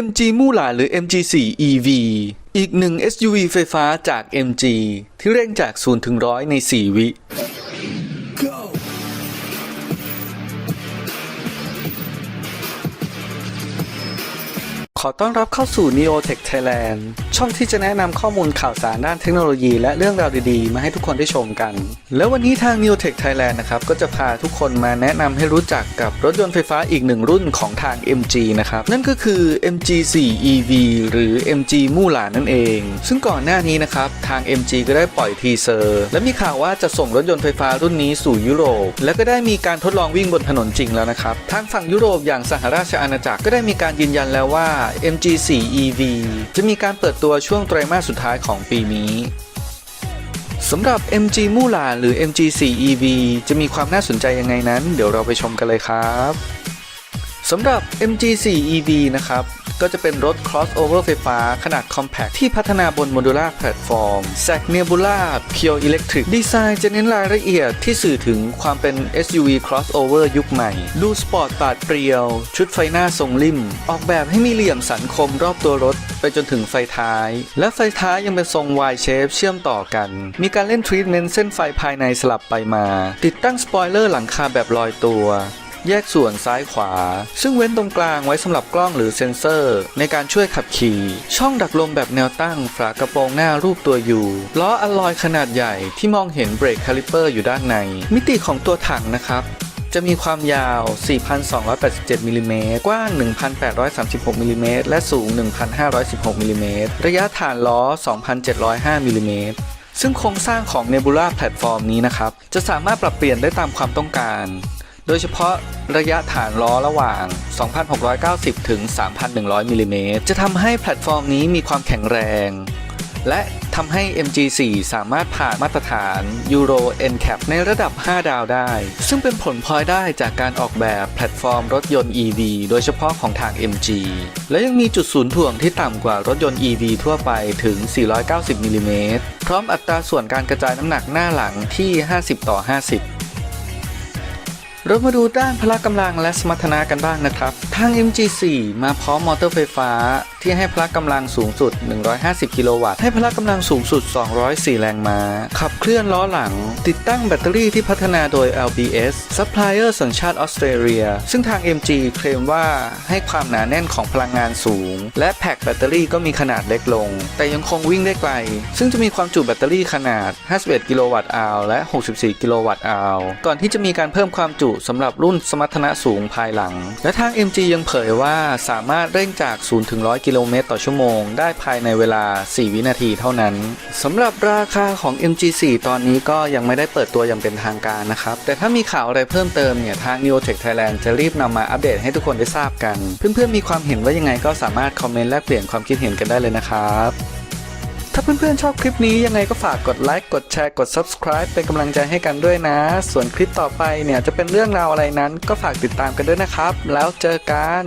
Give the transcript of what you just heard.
MG มู่หลาหรือ MG4 EV อีกหนึ่ง SUV ไฟฟ้าจาก MG ที่เร่งจาก0ถึง100 ใน 4 วิ ขอต้อนรับเข้าสู่ Neotech Thailand ช่องที่จะแนะนำข้อมูลข่าวสารด้านเทคโนโลยีและเรื่องราวดีๆ มาให้ทุกคนได้ชมกัน แล้ววันนี้ทาง Neotech Thailand นะครับก็จะพาทุกคนมาแนะนำให้รู้จักกับรถยนต์ไฟฟ้าอีกหนึ่งรุ่นของทาง MG นะครับนั่นก็คือ MG4 EV หรือ MG มู่หลานั่นเอง ซึ่งก่อนหน้านี้นะครับทาง MG ก็ได้ปล่อยทีเซอร์ และมีข่าวว่าจะส่งรถยนต์ไฟฟ้ารุ่นนี้สู่ยุโรป และก็ได้มีการทดลองวิ่งบนถนนจริงแล้วนะครับทางฝั่งยุโรปอย่างสหราชอาณาจักรก็ได้มีการยืนยันแล้วว่า MG4 EV จะมีการเปิดตัวช่วงไตรมาสสุดท้ายของปีนี้สำหรับ MG มู่หลานหรือ MG4 EV จะมีความน่าสนใจยังไงนั้น เดี๋ยวเราไปชมกันเลยครับ สำหรับ MG4 EV นะครับ ก็จะเป็นรถ crossover ไฟฟ้าขนาด compact ที่พัฒนาบน modular platform Zack Nebula Pure Electric ดีไซน์จะเน้นรายละเอียดที่สื่อถึงความเป็น SUV crossover ยุคใหม่ ดูสปอร์ตปาดเปรียว ชุดไฟหน้าทรงลิ่ม ออกแบบให้มีเหลี่ยมสันคมรอบตัวรถ ไปจนถึงไฟท้าย และไฟท้ายยังเป็นทรง Y shape เชื่อมต่อกัน มีการเล่นทรีทเมนต์เส้นไฟภายในสลับไปมา ติดตั้งสปอยเลอร์หลังคาแบบลอยตัว แยกส่วนซ้ายขวา ซึ่งเว้นตรงกลางไว้สำหรับกล้องหรือเซ็นเซอร์ ในการช่วยขับขี่ ช่องดักลมแบบแนวตั้งฝากระโปรงหน้ารูปตัวยูล้ออลลอยขนาดใหญ่ที่มองเห็นเบรกคาลิเปอร์อยู่ด้านใน มิติของตัวถังนะครับจะมีความยาว 4,287มิลลิเมตรกว้าง 1,836มิลลิเมตรและสูง 1,516มิลลิเมตรระยะฐานล้อ 2,705มิลลิเมตรซึ่งโครงสร้างของ Nebula Platform นี้นะครับ จะสามารถปรับเปลี่ยนได้ตามความต้องการ โดยเฉพาะระยะฐานล้อระหว่าง 2,690 ถึง 3,100 มิลลิเมตร จะทำให้แพลตฟอร์มนี้มีความแข็งแรง และทำให้ MG4 สามารถผ่านมาตรฐาน Euro NCAP ในระดับ 5 ดาวได้ ซึ่งเป็นผลพลอยได้จากการออกแบบแพลตฟอร์มรถยนต์ EV โดยเฉพาะของทาง MG และยังมีจุดศูนย์ถ่วงที่ต่ำกว่ารถยนต์ EV ทั่วไปถึง 490มิลลิเมตร พร้อมอัตราส่วนการกระจายน้ำหนักหน้าหลังที่ 50 ต่อ 50 เรามาดูด้านพละกำลังและสมรรถนะกันบ้างนะครับ ทาง MG4 มาพร้อมมอเตอร์ไฟฟ้า ที่ให้พละกำลังสูงสุด 150 กิโลวัตต์ ให้พละกำลังสูงสุด 204 แรงม้า ขับเคลื่อนล้อหลัง ติดตั้งแบตเตอรี่ที่พัฒนาโดย LBS ซัพพลายเออร์สัญชาติออสเตรเลีย ซึ่งทาง MG เคลมว่าให้ความหนาแน่นของพลังงานสูง และแพ็คแบตเตอรี่ก็มีขนาดเล็กลง แต่ยังคงวิ่งได้ไกล ซึ่งจะมีความจุแบตเตอรี่ขนาด 51 กิโลวัตต์อาวและ 64 กิโลวัตต์อาวก่อนที่จะมีการเพิ่มความจุสำหรับรุ่นสมรรถนะสูงภายหลัง และทาง MG ยังเผยว่าสามารถเร่งจาก 0 ถึง 100 กิโลเมตรต่อชั่วโมง ได้ภายในเวลา 4 วินาทีเท่านั้นสำหรับราคาของ MG4 ตอนนี้ก็ยังไม่ได้เปิดตัวอย่างเป็นทางการนะครับ แต่ถ้ามีข่าวอะไรเพิ่มเติมเนี่ย ทาง Neotech Thailand จะรีบนำมาอัปเดตให้ทุกคนได้ทราบกัน เพื่อนๆมีความเห็นว่ายังไงก็สามารถคอมเมนต์แลกเปลี่ยนความคิดเห็นกันได้เลยนะครับ ถ้าเพื่อนๆชอบคลิปนี้ยังไงก็ฝากกดไลค์กดแชร์กด subscribe เป็นกำลังใจให้กันด้วยนะ ส่วนคลิปต่อไปเนี่ยจะเป็นเรื่องราวอะไรนั้นก็ฝากติดตามกันด้วยนะครับ แล้วเจอกัน